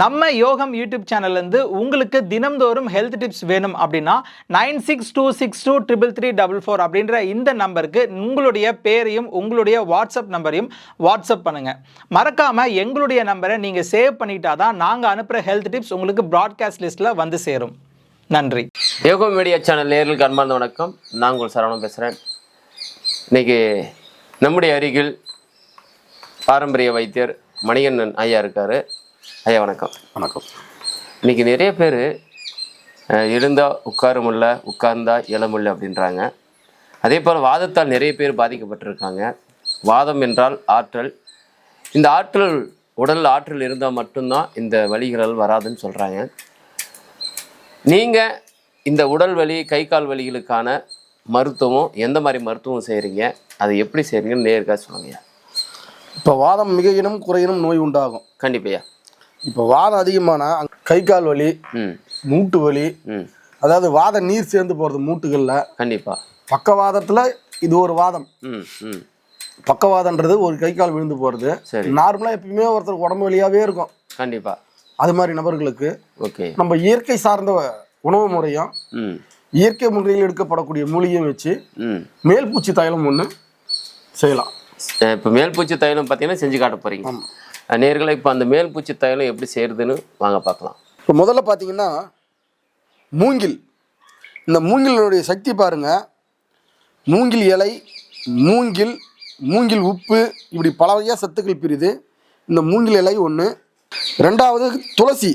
நம்ம யோகம் யூடியூப் சேனல்லேருந்து உங்களுக்கு தினம்தோறும் ஹெல்த் டிப்ஸ் வேணும் அப்படின்னா nine six two six two triple three double four அப்படின்ற இந்த நம்பருக்கு உங்களுடைய பேரையும் உங்களுடைய வாட்ஸ்அப் நம்பரையும் வாட்ஸ்அப் பண்ணுங்கள் மறக்காமல் எங்களுடைய நம்பரை நீங்கள் சேவ் பண்ணிட்டா தான் நாங்கள் அனுப்புகிற ஹெல்த் டிப்ஸ் உங்களுக்கு ப்ராட்காஸ்ட் லிஸ்ட்டில் வந்து சேரும். நன்றி. யோகோ மீடியா சேனல் நேரில் அன்பார்ந்த வணக்கம். நான் உங்கள் சரவணம் பேசுகிறேன் இன்னைக்கு நம்முடைய அருகில் பாரம்பரிய வைத்தியர் மணிகண்ணன் ஐயா இருக்கார். ஐயா வணக்கம். வணக்கம். இன்னைக்கு நிறைய பேர் எழுந்தா உட்கார முடியல உட்கார்ந்தா முடியல அப்படின்றாங்க. அதே போல் வாதத்தால் நிறைய பேர் பாதிக்கப்பட்டிருக்காங்க. வாதம் என்றால் ஆற்றல். இந்த ஆற்றல் உடல் ஆற்றல் இருந்தால் மட்டும்தான் இந்த வலிகள் வராதுன்னு சொல்கிறாங்க நீங்கள் இந்த உடல் வலி கை கால் வலிகளுக்கான மருத்துவம் எந்த மாதிரி மருத்துவம் செய்கிறீங்க அதை எப்படி செய்கிறீங்கன்னு நேருக்கா சொல்லுங்கய்யா இப்போ வாதம் மிகையினும் குறையினும் நோய் உண்டாகும். கண்டிப்பையா இப்போ வாதம் அதிகமானா கை கால் வலி மூட்டு வலி அதாவது வாத நீர் சேர்ந்து போகிறது மூட்டுகளில். கண்டிப்பாக பக்கவாதத்தில் இது ஒரு வாதம். ம் ம். பக்கவாதன்றது ஒரு கை கால் விழுந்து போகிறது சரி. நார்மலாக எப்பயுமே ஒருத்தருக்கு உடம்பு வலியாகவே இருக்கும். கண்டிப்பாக அது மாதிரி நபர்களுக்கு ஓகே. நம்ம இயற்கை சார்ந்த உணவு முறையும் இயற்கை முறையில் எடுக்கப்படக்கூடிய மூலிகையும் வச்சு ம். மேல் பூச்சி தைலம் ஒன்று செய்யலாம். இப்போ மேல் பூச்சி தைலம் பார்த்தீங்கன்னா செஞ்சு காட்ட போகிறீங்க நேர்களை இப்போ அந்த மேல் பூச்சி தைலம் எப்படி செய்கிறதுன்னு வாங்க பார்க்கலாம். இப்போ முதல்ல பார்த்தீங்கன்னா மூங்கில். இந்த மூங்கிலினுடைய சக்தி பாருங்கள் மூங்கில் இலை மூங்கில் மூங்கில் உப்பு இப்படி பல வகையாக சத்துக்கள் பிரிது இந்த மூங்கில் இலை ஒன்று ரெண்டாவது துளசி.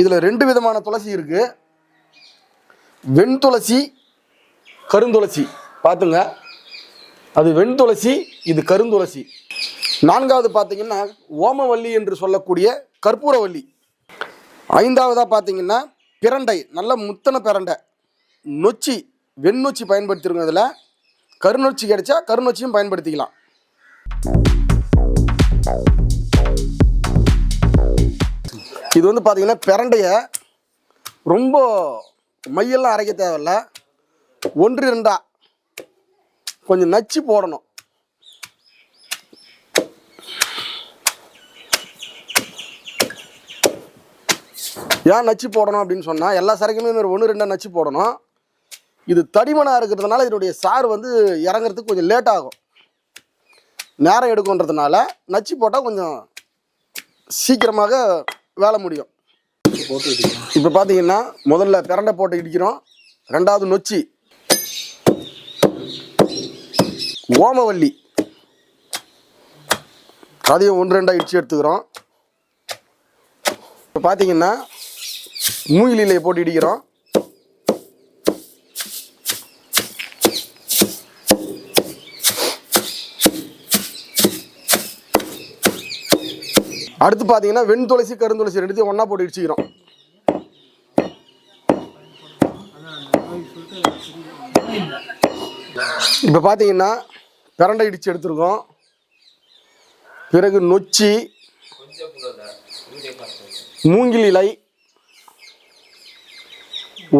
இதில் ரெண்டு விதமான துளசி இருக்குது வெண்துளசி கருந்துளசி. பார்த்துங்க அது வெண்துளசி இது கருந்துளசி. நான்காவது பார்த்தீங்கன்னா ஓமவல்லி என்று சொல்லக்கூடிய கற்பூரவல்லி. ஐந்தாவதாக பார்த்தீங்கன்னா பிரண்டை நல்ல முத்தன பிரண்டை. நொச்சி வெண்ணொச்சி பயன்படுத்திருங்க அதில் கருநொச்சி கிடைச்சா கருநொச்சியும் பயன்படுத்திக்கலாம். இது வந்து பார்த்தீங்கன்னா பிரண்டையை ரொம்ப மையெல்லாம் அரைக்க தேவையில்ல. ஒன்று ரெண்டா கொஞ்சம் நச்சு போடணும். ஏன் நச்சு போடணும் அப்படின்னு சொன்னால் எல்லா சரக்குமே ஒரு ஒன்று ரெண்டாக நச்சு போடணும். இது தடிமனாக இருக்கிறதுனால இதனுடைய சாறு வந்து இறங்குறதுக்கு கொஞ்சம் லேட் ஆகும். நேரம் எடுக்குன்றதுனால நச்சு போட்டால் கொஞ்சம் சீக்கிரமாக வேலை முடியும். இப்போ பார்த்தீங்கன்னா முதல்ல பிரண்டை போட்டு இடிக்கிறோம். ரெண்டாவது நொச்சி. ஓமவல்லி. அதையும் ஒன்று ரெண்டாக இடித்து எடுத்துக்கிறோம். இப்போ பார்த்தீங்கன்னா மூங்கில் போட்டு இடிக்கிறோம் அடுத்து பார்த்தீங்கன்னா வெண்துளசி கருந்துளசி ரெண்டுத்தையும் ஒன்றா போட்டு இடிச்சிக்கிறோம் இப்போ பார்த்தீங்கன்னா பிரண்டை இடித்து எடுத்துருக்கோம். பிறகு நொச்சி மூங்கில் இலை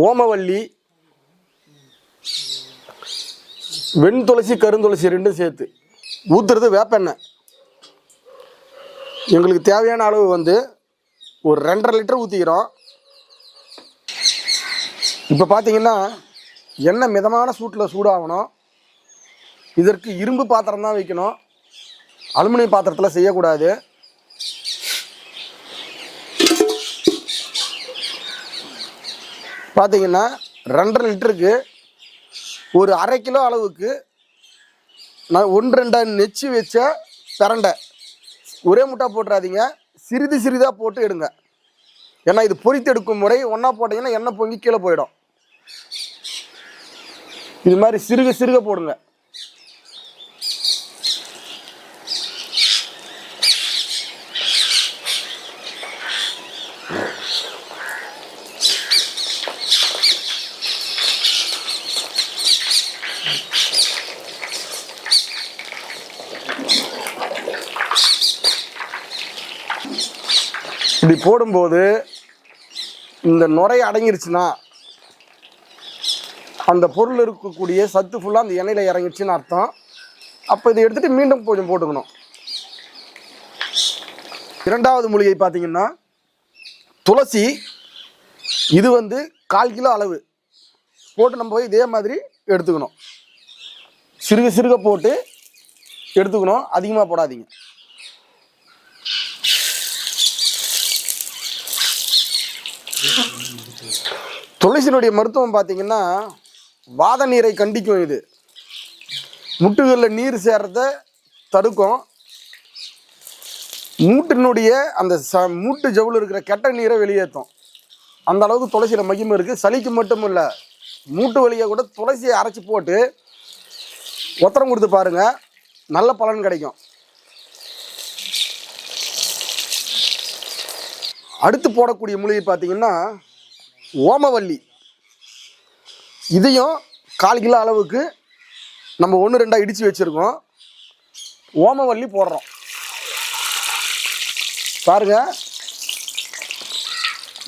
ஓமவல்லி வெண்துளசி கருந்துளசி ரெண்டும் சேர்த்து ஊற்றுறது வேப்பெண்ணெய் எங்களுக்கு தேவையான அளவு வந்து ஒரு ரெண்டரை லிட்டர் ஊற்றிக்கிறோம் இப்போ பார்த்தீங்கன்னா எண்ணெய் மிதமான சூட்டில் சூடாகணும். இதற்கு இரும்பு பாத்திரம் தான் வைக்கணும். அலுமினியம் பாத்திரத்தில் செய்யக்கூடாது. பார்த்தீங்கன்னா ரெண்டரை லிட்டருக்கு ஒரு அரை கிலோ அளவுக்கு நான் ஒன்று ரெண்டா நெச்சு வச்ச பிரண்டை. ஒரே முட்டா போட்டுறாதீங்க. சிறிது சிறிதாக போட்டு எடுங்க. ஏன்னா இது பொரித்து எடுக்கும் முறை. ஒன்றா போட்டிங்கன்னா எண்ணெய் பொங்கி கீழே போயிடும். இது மாதிரி சிறுக சிறுக போடுங்க. இப்படி போடும்போது இந்த நுரை அடங்கிருச்சுன்னா அந்த பொருள் இருக்கக்கூடிய சத்து ஃபுல்லாக அந்த எண்ணெயில் இறங்கிடுச்சுன்னு அர்த்தம். அப்போ இதை எடுத்துகிட்டு மீண்டும் கொஞ்சம் போட்டுக்கணும். இரண்டாவது மூலிகை பார்த்தீங்கன்னா துளசி இது வந்து கால் கிலோ அளவு. போட்டு நம்ம போய் இதே மாதிரி எடுத்துக்கணும். சிறுக சிறுக போட்டு எடுத்துக்கணும். அதிகமாக போடாதீங்க. துளசியினுடைய மருத்துவம் பார்த்தீங்கன்னா வாத நீரை கண்டிக்கும் இது. முட்டுகளில் நீர் சேர்றத தடுக்கும். மூட்டினுடைய அந்த ச மூட்டு ஜவுள் இருக்கிற கெட்ட நீரை வெளியேற்றும். அந்த அளவுக்கு துளசியில் மகிமை இருக்குது சளிக்கு மட்டும் இல்லை மூட்டு வலியை கூட துளசியை அரைச்சி போட்டு ஒத்தரம் கொடுத்து பாருங்க. நல்ல பலன் கிடைக்கும். அடுத்து போடக்கூடிய மூலிகை பார்த்தீங்கன்னா ஓமவல்லி. இதையும் கால் கிலோ அளவுக்கு நம்ம ஒன்று ரெண்டாக இடித்து வச்சுருக்கோம். ஓமவல்லி போடுறோம். பாருங்க.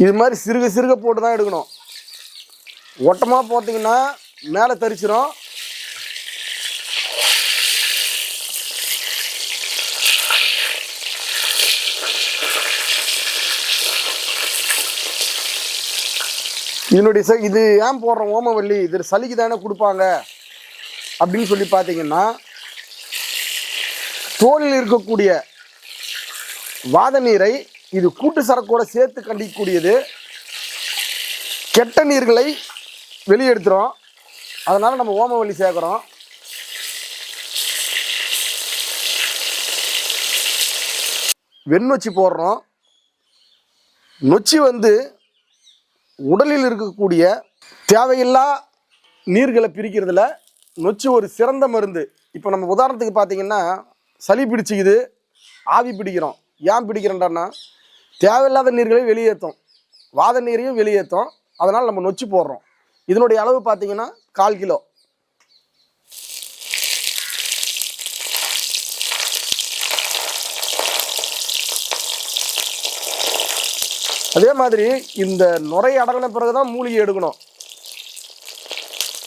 இது மாதிரி சிறுக சிறுக போட்டு தான் எடுக்கணும். ஒட்டமாக போட்டிங்கன்னா மேலே தரிச்சிடும் என்னுடைய சார் இது ஏன் போடுறோம்? ஓமவல்லி. இது சளிக்கு தானே கொடுப்பாங்க. அப்படின்னு சொல்லி பார்த்தீங்கன்னா தோலில் இருக்கக்கூடிய வாத நீரை இது கூட்டு சரக்கோட சேர்த்து கண்டிக்கக்கூடியது. கெட்ட நீர்களை வெளியெடுத்துரும். அதனால் நம்ம ஓமவல்லி சேர்க்குறோம். வெண்ணொச்சி போடுறோம். நொச்சி வந்து உடலில் இருக்கக்கூடிய தேவையில்லா நீர்களை பிரிக்கிறதுல நொச்சு ஒரு சிறந்த மருந்து. இப்போ நம்ம உதாரணத்துக்கு பார்த்தீங்கன்னா சளி பிடிச்சிக்குது ஆவி பிடிக்கிறோம். ஏன் பிடிக்கிறேன்டான்னா தேவையில்லாத நீர்களை வெளியேற்றும். வாத நீரையும் வெளியேற்றும். அதனால் நம்ம நொச்சு போடுறோம். இதனுடைய அளவு பார்த்தீங்கன்னா கால் கிலோ. அதே மாதிரி இந்த நுரை அடங்கின பிறகு தான் மூலிகை எடுக்கணும்.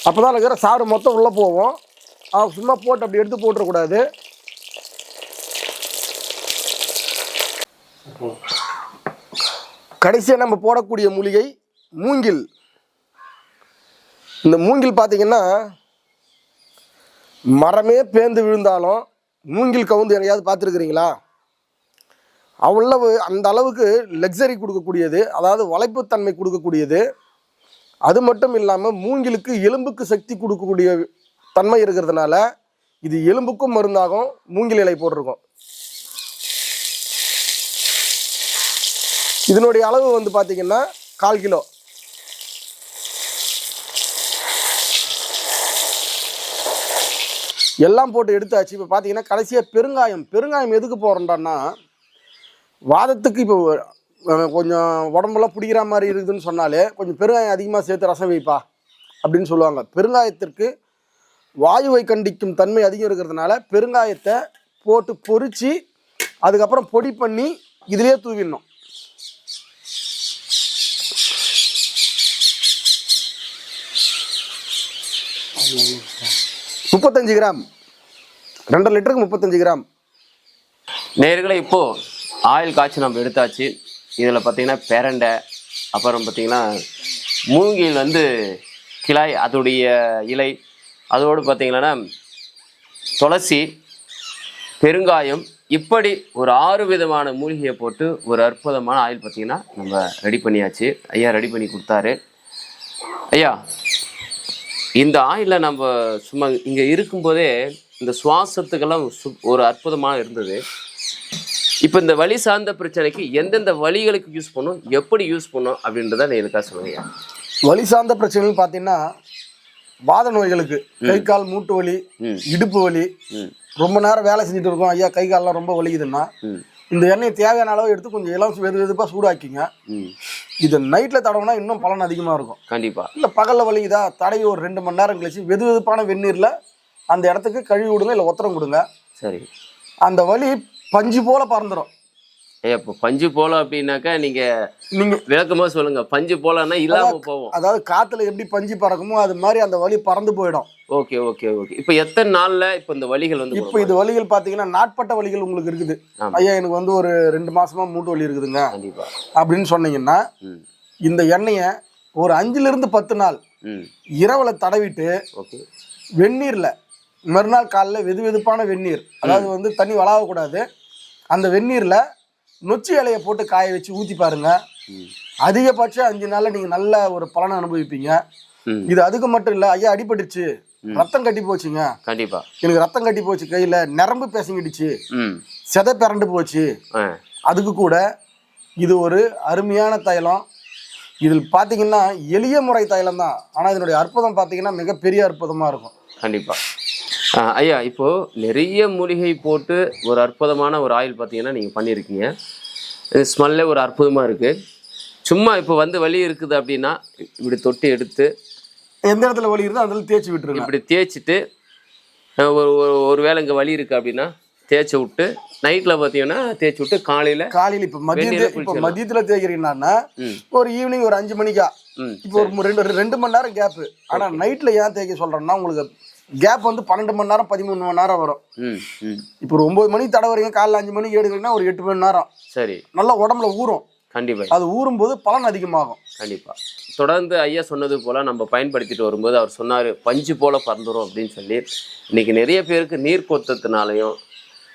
அப்போ தான் இருக்கிற சாறு மொத்தம் உள்ளே போகும். அது சும்மா போட்டு அப்படி எடுத்து போட்டுறக்கூடாது. கடைசியாக நம்ம போடக்கூடிய மூலிகை மூங்கில். இந்த மூங்கில் பார்த்தீங்கன்னா மரமே பேந்து விழுந்தாலும் மூங்கில் கவுந்து எங்கேயாவது பார்த்துருக்குறீங்களா? அவ்வளவு அந்த அளவுக்கு லக்ஸரி கொடுக்கக்கூடியது அதாவது வளைப்புத்தன்மை கொடுக்கக்கூடியது. அது மட்டும் இல்லாமல் மூங்கிலுக்கு எலும்புக்கு சக்தி கொடுக்கக்கூடிய தன்மை இருக்கிறதுனால இது எலும்புக்கும் மருந்தாகும் மூங்கில் இலை போட்டிருக்கோம். இதனுடைய அளவு வந்து பார்த்தீங்கன்னா கால் கிலோ. எல்லாம் போட்டு எடுத்தாச்சு. இப்போ பார்த்தீங்கன்னா கடைசியாக பெருங்காயம். பெருங்காயம் எதுக்கு போடுறோம்டான்னா வாதத்துக்கு இப்போ கொஞ்சம் உடம்பெல்லாம் பிடிக்கிற மாதிரி இருக்குதுன்னு சொன்னாலே கொஞ்சம் பெருங்காயம் அதிகமாக சேர்த்து ரசம் வைப்பா அப்படின்னு சொல்லுவாங்க. பெருங்காயத்திற்கு வாயுவை கண்டிக்கும் தன்மை அதிகம் இருக்கிறதுனால பெருங்காயத்தை போட்டு பொறிச்சு அதுக்கப்புறம் பொடி பண்ணி இதிலே தூவிடணும். முப்பத்தஞ்சு கிராம். ரெண்டரை லிட்டருக்கு முப்பத்தஞ்சு கிராம். நேர்களை இப்போது ஆயில் காய்ச்சி நம்ம எடுத்தாச்சு. இதில் பார்த்திங்கன்னா பெரண்டை அப்புறம் பார்த்தீங்கன்னா மூங்கில் வந்து கிளாய் அதோடைய இலை அதோடு பார்த்திங்கன்னா துளசி பெருங்காயம் இப்படி ஒரு ஆறு விதமான மூலிகையை போட்டு ஒரு அற்புதமான ஆயில் பார்த்தீங்கன்னா நம்ம ரெடி பண்ணியாச்சு. ஐயா ரெடி பண்ணி கொடுத்தாரு. ஐயா இந்த ஆயிலை நம்ம சும்மா இங்கே இருக்கும்போதே இந்த சுவாசத்துக்கெல்லாம் சு- ஒரு அற்புதமாக இருந்தது. இப்போ இந்த வலி சார்ந்த பிரச்சனைக்கு எந்தெந்த வலிகளுக்கு யூஸ் பண்ணும் எப்படி யூஸ் பண்ணும் அப்படின்றத நீ எனக்கா சொல்லுங்க வலி சார்ந்த பிரச்சனைகள் பார்த்தீங்கன்னா வாத நோய்களுக்கு. கை கால் மூட்டு வலி. இடுப்பு வலி ரொம்ப நேரம் வேலை செஞ்சுட்டு இருக்கோம் ஐயா கை கால்லாம் ரொம்ப வலிக்குதுன்னா இந்த எண்ணெயை தேவையான அளவு எடுத்து கொஞ்சம் இளம் வெது வெதுப்பாக சூடாக்கிங்க. இது நைட்டில் தடவுனா இன்னும் பலன் அதிகமாக இருக்கும். கண்டிப்பாக இல்லை பகலில் வலிக்குதா தடவி ஒரு ரெண்டு மணி நேரம் கழிச்சு வெது வெதுப்பான வெந்நீரில் அந்த இடத்துக்கு கழுவி விடுங்க இல்லை ஒத்தரம் கொடுங்க. சரி. அந்த வலி பஞ்சு போல பறந்துடும் இப்போ பஞ்சு போலம் அப்படின்னாக்கா நீங்க நீங்க விளக்கமா சொல்லுங்க. பஞ்சு போலம்னா இல்லாம போவோம் அதாவது காத்துல எப்படி பஞ்சு பறக்குமோ அது மாதிரி அந்த வலி பறந்து போயிடும். Okay okay okay. இப்போ எத்தனை நாள்ல இப்போ இந்த வலிகள் வந்து இப்போ இது வலிகள் பாத்தீங்கன்னா நாட்பட்ட வலிகள் உங்களுக்கு இருக்குது. ஐயா எனக்கு வந்து ஒரு ரெண்டு மாசமா மூட்டு வலி இருக்குதுங்க. கண்டிப்பா. அப்படின்னு சொன்னீங்கன்னா இந்த எண்ணெயை ஒரு அஞ்சுல இருந்து பத்து நாள் ம். இரவுல தடவிட்டு ஓகே. வெந்நீர்ல மறுநாள் காலைல வெது வெதுப்பான வெந்நீர். அதாவது வந்து தண்ணி வளாகக்கூடாது. அந்த வெந்நீர்ல நொச்சி இலையை போட்டு காய வச்சு ஊத்தி பாருங்க. அதிகபட்சம் அஞ்சு நாள்ல நீங்க நல்ல ஒரு பலனை அனுபவிப்பீங்க. இது அதுக்கு மட்டும் இல்ல ஐயா அடிபட்டுச்சு ரத்தம் கட்டி போச்சுங்க. கண்டிப்பா. எனக்கு ரத்தம் கட்டி போச்சு கையில நரம்பு பேசங்கிடுச்சு செதை பிறண்டு போச்சு. அதுக்கு கூட இது ஒரு அருமையான தைலம். இதில் பார்த்தீங்கன்னா எளிய முறை தைலம் தான். ஆனால் இதனுடைய அற்புதம் பார்த்தீங்கன்னா மிகப்பெரிய அற்புதமாக இருக்கும். கண்டிப்பா. ஆ, ஐயா இப்போ நிறைய மூலிகை போட்டு ஒரு அற்புதமான ஒரு ஆயில் பார்த்தீங்கன்னா நீங்க பண்ணியிருக்கீங்க. ஸ்மெல்லே ஒரு அற்புதமா இருக்கு. சும்மா இப்போ வந்து வலி இருக்குது அப்படின்னா இப்படி தொட்டி எடுத்து எந்த இடத்துல வலி இருக்குதோ அதில் தேய்ச்சி விட்டுருங்க. இப்படி தேய்ச்சிட்டு ஒரு ஒரு வேளை இங்கே வலி இருக்கு அப்படின்னா தேய்ச்சி விட்டு நைட்டில் பார்த்தீங்கன்னா தேய்ச்சி விட்டு காலையில் காலையில் இப்போ வெந்நீர்ல இப்போ. மதியத்தில் தேய்க்கிறீங்கன்னா ஒரு ஈவினிங் ஒரு அஞ்சு மணிக்கா? இப்போ ஒரு ரெண்டு ரெண்டு மணி நேரம் கேப்பு ஆனால் நைட்டில் ஏன் தேய்க்க சொல்கிறேன்னா உங்களுக்கு கேப் வந்து பன்னெண்டு மணி நேரம் பதிமூணு மணி நேரம் வரும். இப்போ ஒரு ஒம்பது மணிக்கு தடவுறீங்க காலைல அஞ்சு மணிக்கு எடுக்கிறீங்கன்னா ஒரு எட்டு மணி நேரம். சரி. நல்லா உடம்புல ஊறும். கண்டிப்பாக அது ஊறும்போது பலன் அதிகமாகும். கண்டிப்பா. தொடர்ந்து ஐயா சொன்னது போல நம்ம பயன்படுத்திட்டு வரும்போது அவர் சொன்னாரு பஞ்சு போல பறந்துரும் அப்படின்னு சொல்லி. இன்னைக்கு நிறைய பேருக்கு நீர் கொத்தத்தினாலையும்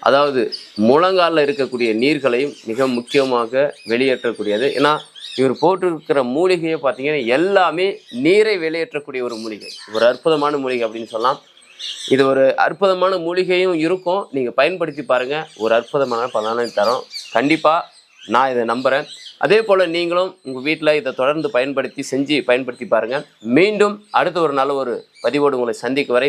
அதாவது முழங்காலில் இருக்கக்கூடிய நீர்களையும் மிக முக்கியமாக வெளியேற்றக்கூடியது. ஏன்னா இவர் போட்டிருக்கிற மூலிகையை பார்த்தீங்கன்னா எல்லாமே நீரை வெளியேற்றக்கூடிய ஒரு மூலிகை. ஒரு அற்புதமான மூலிகை அப்படின்னு சொல்லலாம். இது ஒரு அற்புதமான மூலிகையும் இருக்கும். நீங்கள் பயன்படுத்தி பாருங்கள் ஒரு அற்புதமான பலனை தரும். கண்டிப்பாக நான் இதை நம்புகிறேன் அதே போல் நீங்களும் உங்கள் வீட்டில் இதை தொடர்ந்து பயன்படுத்தி செஞ்சு பயன்படுத்தி பாருங்கள் மீண்டும் அடுத்த ஒரு நல்ல ஒரு பதிவோடு உங்களை சந்திக்கும் வரை